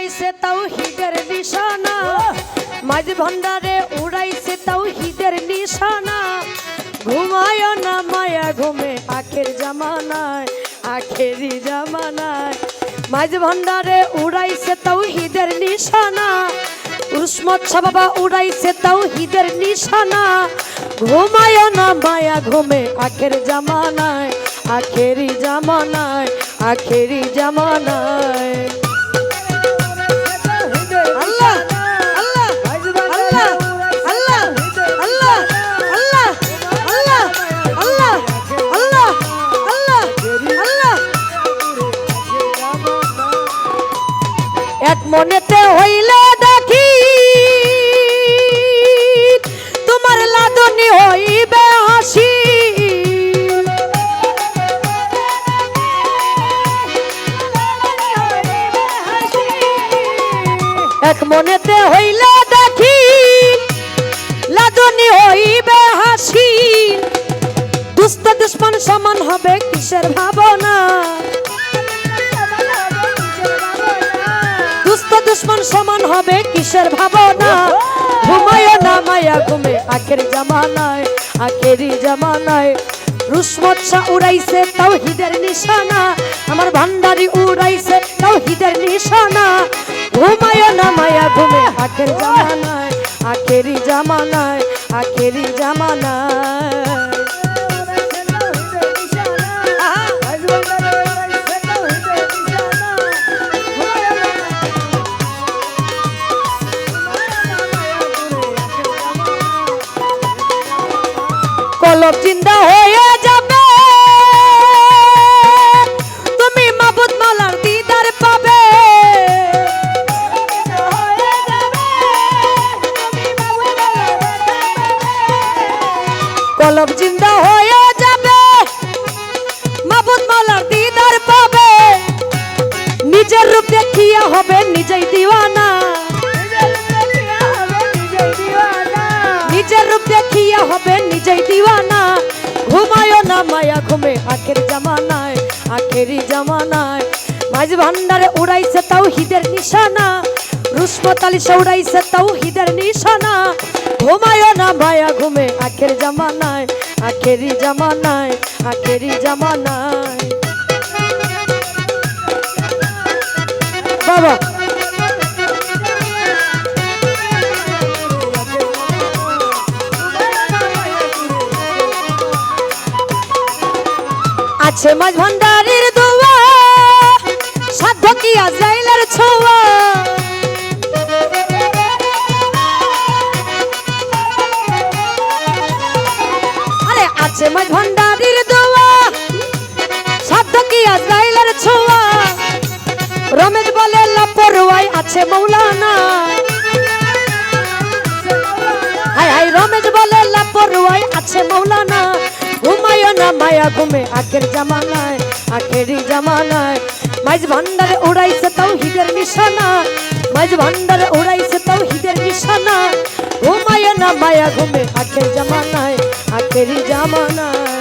উড়াইছে তাও হিদের নিশানা। মাঝ ভান্ডারে উড়াইছে তাও হিদের নিশানা। ঘুমায় না মায়া ঘুমে আখের জামানায় আখেরি জামানায়। মাঝ ভান্ডারে উড়াইছে তাও হিদের নিশানা। উসমত বাবা উড়াইছে তাও হিদের নিশানা। ঘুমায় না মায়া ঘুমে আখের জামানায় আখেরি জামানায় আখেরি জামানায়। এক মনেতে হইলে দেখি, তোমার লাদনি হইবে হাসি। এক মনেতে হইলে দেখি, লাদনি হইবে হাসি। দুষ্ট দুশ্মন সমান হবে কিসের ভাবনা? দুশ্মন সমান হবে কিসের ভাবনা? ঘুমায় না মায়া, ঘুমে আখের জামানায় আখেরি জামানায়। রুসমত উড়াইছে তাও হিদের নিশানা, আমার ভান্ডারি উড়াইছে তাও হিদের নিশানা। ঘুমায় না মায়া, ঘুমে আখের জামানায় আখেরি জামানায় আখেরি জামানায়। কলব চিন্তা হয়ে যাবে। তুমি মাবুদ মালার দিদার পাবে। কলব চিন্তা হয়ে যাবে। মাবুদ মালার দিদার পাবে। নিজের রূপ দেখিয়া হবে, নিজেই দিওয়ানা। রূপ দেখিয়া হবে নিজেই দিওয়ানা। ঘুমায় না মায়া, ঘুমে আখের জামানায় আখেরি জামানায়। মাঝ ভান্ডারে উড়াইছে তাও হিদের নিশানা। রুসমতালি উড়াইছে তাও হিদের নিশানা। ঘুমায় না মায়া, ঘুমে আখের জামানায় আখেরি জামানায় আখেরি জামানায়। বাবা আছে মাঝ ভান্ডারের দোয়া। সাধ্য কি আজরাইলের ছোঁয়া? আরে, আছে মাঝ ভান্ডারের দোয়া। সাধ্য কি আজরাইলের ছোঁয়া? রমেশ বলে লাপরওয়াই আছে মৌলানা। না ঘুমে, আখের জামানায় আখেরি জামানায়। মাঝ ভান্ডারে উড়াইছে তাও হিদের নিশানা। মাঝ ভান্ডারে উড়াইছে তাও হিদের নিশানা। ঘুমায় না মায়া ঘুমে, আখের জামানায় আখেরি জামানায়।